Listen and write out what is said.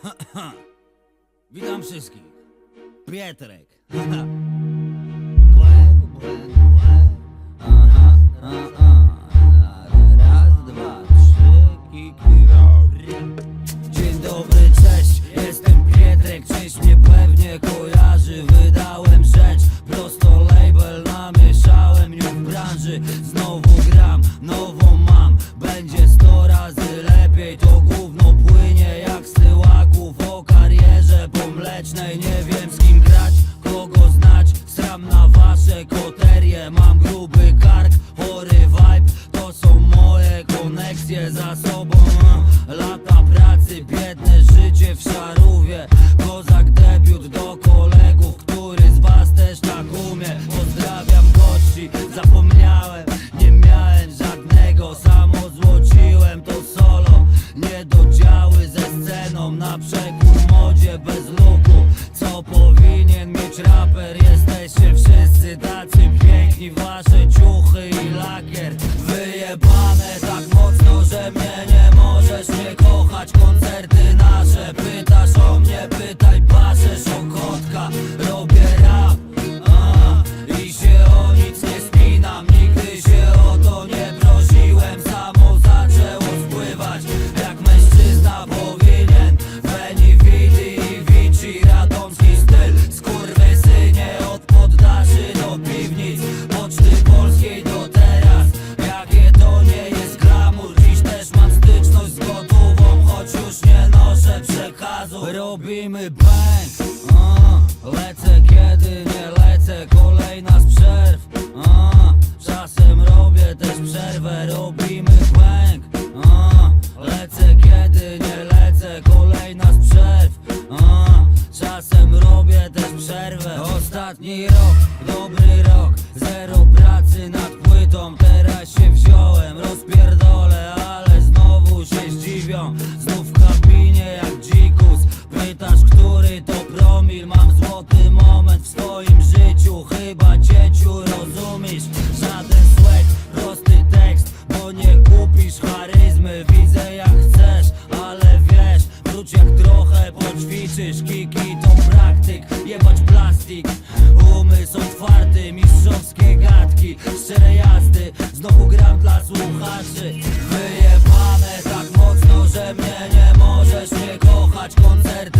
Witam wszystkich. Pietrek. Raz, dwa, trzy, kiki, Dzień dobry, cześć, jestem Pietrek, czyś mnie pewnie kojarzy. Wydałem rzecz, prosto label namieszałem Już w branży, znowu gram, nową mam. Będzie sto razy lepiej, to gówno płynie jak karierze Znajdie raper Jesteście wszyscy tacy piękni, wasze ciuchy i lakier. Wyjebane tak mocno, że mnie nie możesz nie kochać Koncerty nasze, pytasz Bang a, Lecę kiedy nie lecę Kolejna z przerw a, Czasem robię też przerwę Robimy bang a, Lecę kiedy nie lecę Kolejna z przerw Czasem robię też przerwę. Ostatni rok, dobry rok Zero pracy nad płytą Teraz się wziąłem, rozpierdolę Ale znowu się zdziwią kupisz charyzmy Widzę jak chcesz, ale wiesz Wróć jak trochę poćwiczysz. Kiki to praktyk, jebać plastik. Umysł otwarty, mistrzowskie gadki. Szczere jazdy, znowu gram dla słuchaczy. Wyjebane tak mocno, że mnie nie możesz nie kochać. Koncert